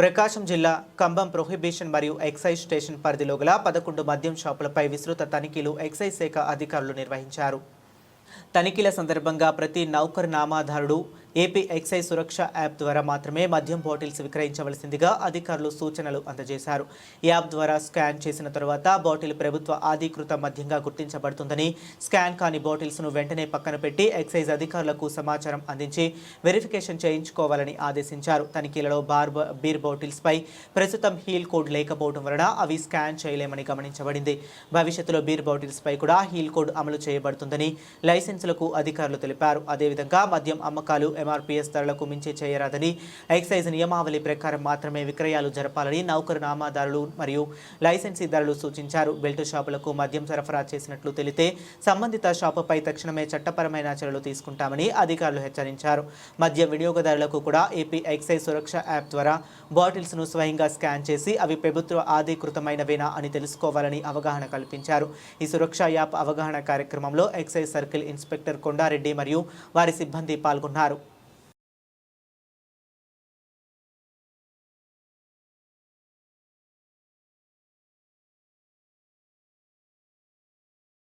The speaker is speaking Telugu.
ప్రకాశం జిల్లా కంబం ప్రొహిబిషన్ మరియు ఎక్సైజ్ స్టేషన్ పరిధిలో గల పదకొండు మద్యం షాపులపై విస్తృత తనిఖీలు ఎక్సైజ్ శాఖ అధికారులు నిర్వహించారు. తనిఖీల సందర్భంగా ప్రతి నౌకర్ నామాధారుడు ఏపీ ఎక్సైజ్ సురక్ష యాప్ ద్వారా మాత్రమే మద్యం బాటిల్స్ విక్రయించవలసిందిగా అధికారులు సూచనలు అందజేశారు. యాప్ ద్వారా స్కాన్ చేసిన తర్వాత బాటిల్ ప్రభుత్వ ఆధీకృత మద్యంగా గుర్తించబడుతుందని స్కాన్ కాని బాటిల్స్ను వెంటనే పక్కన పెట్టి ఎక్సైజ్ అధికారులకు సమాచారం అందించి వెరిఫికేషన్ చేయించుకోవాలని ఆదేశించారు. తనిఖీలలో బార్ బీర్ బాటిల్స్పై ప్రస్తుతం హీల్ కోడ్ లేకపోవడం వలన అవి స్కాన్ చేయలేమని గమనించబడింది. భవిష్యత్తులో బీర్ బాటిల్స్పై కూడా హీల్ కోడ్ అమలు చేయబడుతుందని లైసెన్సులకు అధికారులు తెలిపారు. అదేవిధంగా మద్యం అమ్మకాలు ఎంఆర్పీఎస్ ధరలకు మించి చేయరాదని ఎక్సైజ్ నియమావళి ప్రకారం మాత్రమే విక్రయాలు జరపాలని నౌకరు నామాదారులు మరియు లైసెన్సీదారులు సూచించారు. బెల్ట్ షాపులకు మద్యం సరఫరా చేసినట్లు తెలితే సంబంధిత షాపుపై తక్షణమే చట్టపరమైన చర్యలు తీసుకుంటామని అధికారులు హెచ్చరించారు. మద్యం వినియోగదారులకు కూడా ఏపీ ఎక్సైజ్ సురక్ష యాప్ ద్వారా బాటిల్స్ను స్వయంగా స్కాన్ చేసి అవి ప్రభుత్వ ఆధీకృతమైనవేనా అని తెలుసుకోవాలని అవగాహన కల్పించారు. ఈ సురక్ష యాప్ అవగాహన కార్యక్రమంలో ఎక్సైజ్ సర్కిల్ ఇన్స్పెక్టర్ కొండారెడ్డి మరియు వారి సిబ్బంది పాల్గొన్నారు.